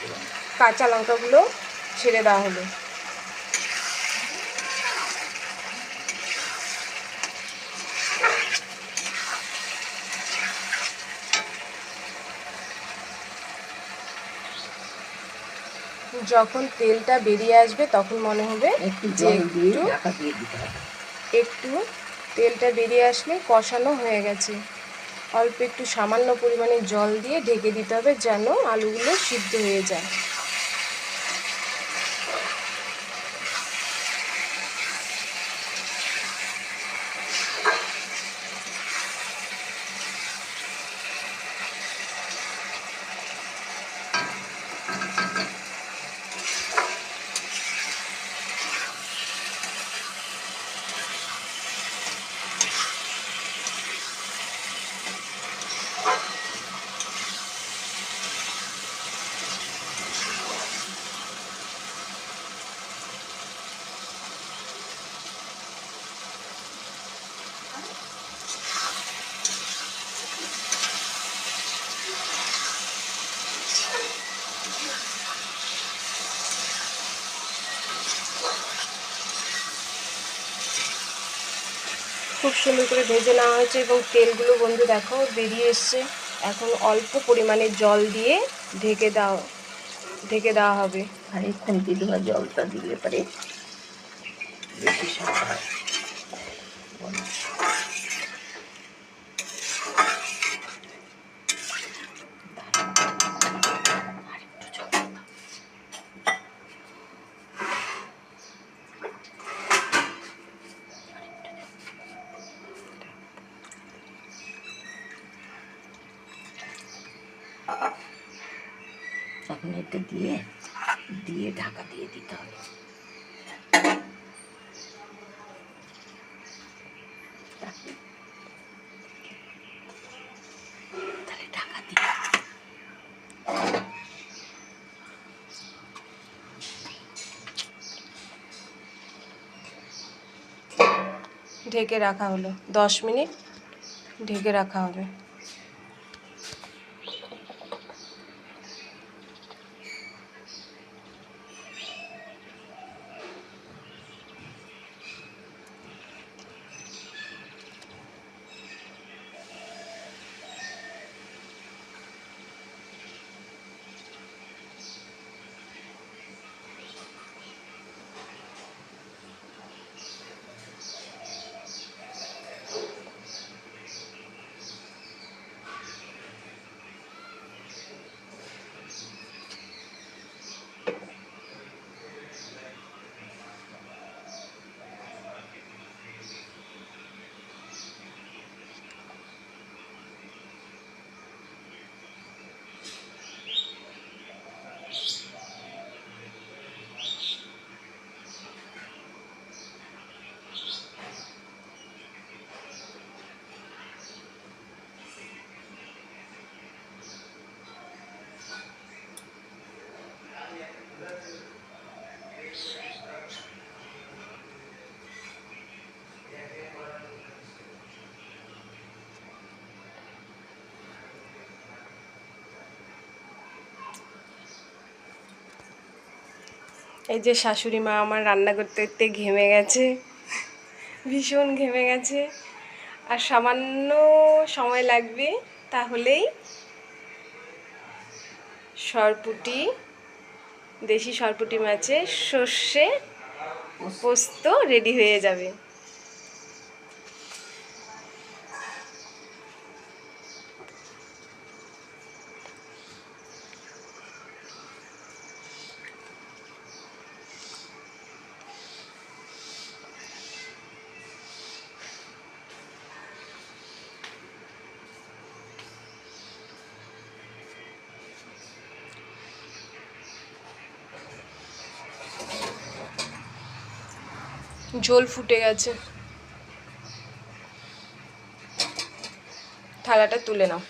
দিলাম কাঁচা লঙ্কাগুলো ছেড়ে দেওয়া হলো। যখন তেলটা বেরিয়ে আসবে তখন মনে হবে যে একটু একটু তেলটা বেরিয়ে আসলে কষানো হয়ে গেছে। অল্প একটু সামান্য পরিমাণে জল দিয়ে ঢেকে দিতে হবে যেন আলুগুলো সিদ্ধ হয়ে যায়। খুব সুন্দর করে ভেজে নেওয়া হয়েছে এবং তেলগুলো বন্ধু দেখো বেরিয়ে এসছে। এখন অল্প পরিমাণে জল দিয়ে ঢেকে দাও ঢেকে দেওয়া হবে। আর খুন্তি দেওয়া জলটা দিলে পারে বেশি এখন দিয়ে দিয়ে ঢাকা দিয়ে দিতে হবে। ঢেকে রাখা হলো। দশ মিনিট ঢেকে রাখা হবে। এই যে শাশুড়ি মা আমার রান্না করতে করতে ঘেমে গেছে, ভীষণ ঘেমে গেছে। আর সামান্য সময় লাগবে তাহলেই সরপুটি, দেশি সরপুটি মাছের সর্ষে পোস্ত রেডি হয়ে যাবে। ঝোল ফুটে গেছে। থালাটা তুলে নাও।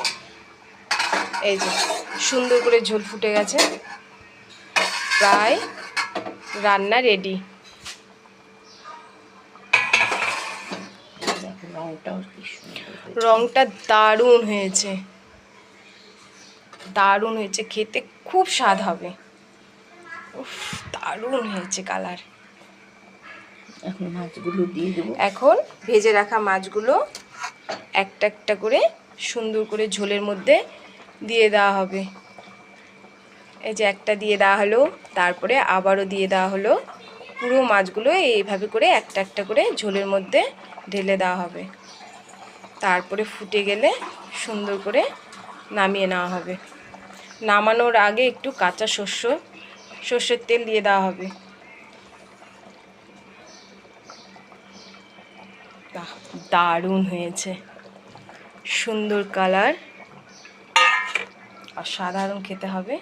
এই যে, সুন্দর করে ঝোল ফুটে গেছে। প্রায় রান্না রেডি। রংটা দারুণ হয়েছে। দারুণ হয়েছে, খেতে খুব স্বাদ হবে। উফ, দারুণ হয়েছে কালার এখন মাছগুলো দিয়ে এখন ভেজে রাখা মাছগুলো একটা একটা করে সুন্দর করে ঝোলের মধ্যে দিয়ে দেওয়া হবে। এই যে একটা দিয়ে দেওয়া হলো, তারপরে আবারও দিয়ে দেওয়া হলো। পুরো মাছগুলো এইভাবে করে একটা একটা করে ঝোলের মধ্যে ঢেলে দেওয়া হবে। তারপরে ফুটে গেলে সুন্দর করে নামিয়ে নেওয়া হবে। নামানোর আগে একটু কাঁচা শস্য, সর্ষের তেল দিয়ে দেওয়া হবে। দারুণ হয়েছে। সুন্দর কালার। আর সাধারণ খেতে হবে।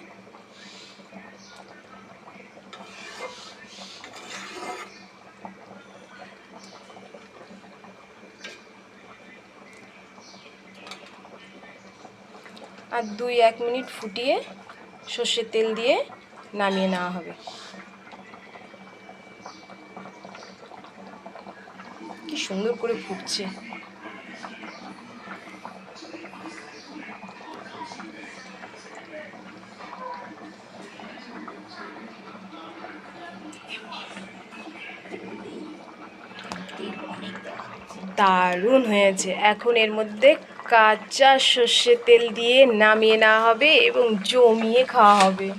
আর দুই এক মিনিট ফুটিয়ে সর্ষের তেল দিয়ে নামিয়ে নেওয়া হবে। সুন্দর করে ফুটছে। দারুণ হয়েছে। এখন এর মধ্যে কাঁচা সর্ষের তেল দিয়ে নামিয়ে নেওয়া হবে এবং জমিয়ে খাওয়া হবে।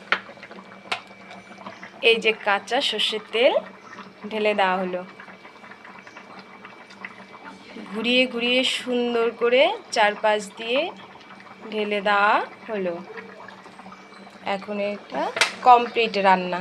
এই যে কাঁচা সর্ষের তেল ঢেলে দেওয়া হলো। ঘুরিয়ে ঘুরিয়ে সুন্দর করে চারপাশ দিয়ে ঢেলে দেওয়া হলো। এখন এটা কমপ্লিট রান্না।